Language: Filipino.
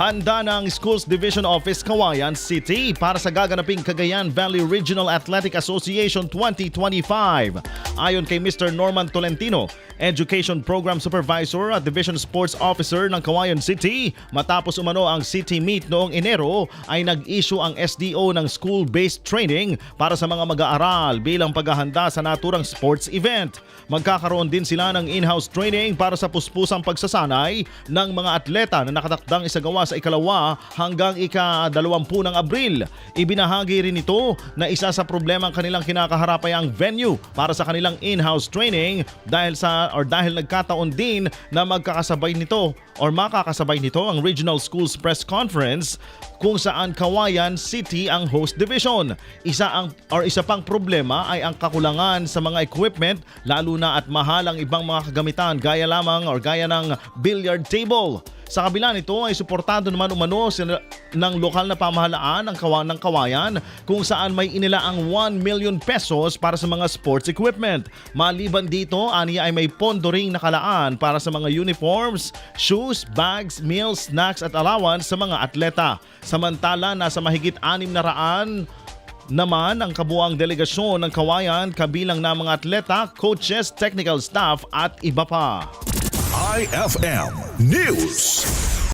Handa ng Schools Division Office Kawayan City para sa gaganaping Cagayan Valley Regional Athletic Association 2025. Ayon kay Mr. Norman Tolentino, Education Program Supervisor at Division Sports Officer ng Kawayan City, matapos umano ang City Meet noong Enero ay nag-issue ang SDO ng school-based training para sa mga mag-aaral bilang paghahanda sa naturang sports event. Magkakaroon din sila ng in-house training para sa puspusang pagsasanay ng mga atleta na nakatakdang isagawa sa ikalawa hanggang ika-dalawampu ng Abril. Ibinahagi rin ito na isa sa problema ang kanilang kinakaharap ay ang venue para sa kanilang in-house training dahil sa or dahil nagkataon din na magkakasabay nito or makakasabay nito ang Regional Schools Press Conference kung saan Kawayan City ang host division. Isa ang or isa pang problema ay ang kakulangan sa mga equipment lalo na at mahal ang ibang mga kagamitan gaya lamang or gaya ng billiard table. Sa kabila nito ay suportado naman umano ng lokal na pamahalaan ang kawan ng kawayan kung saan may inilaang 1 million pesos para sa mga sports equipment. Maliban dito, aniya ay may pondo ring nakalaan para sa mga uniforms, shoes, bags, meals, snacks at allowance sa mga atleta. Samantala, nasa mahigit 6 na raan naman ang kabuang delegasyon ng kawayan kabilang na mga atleta, coaches, technical staff at iba pa. IFM News.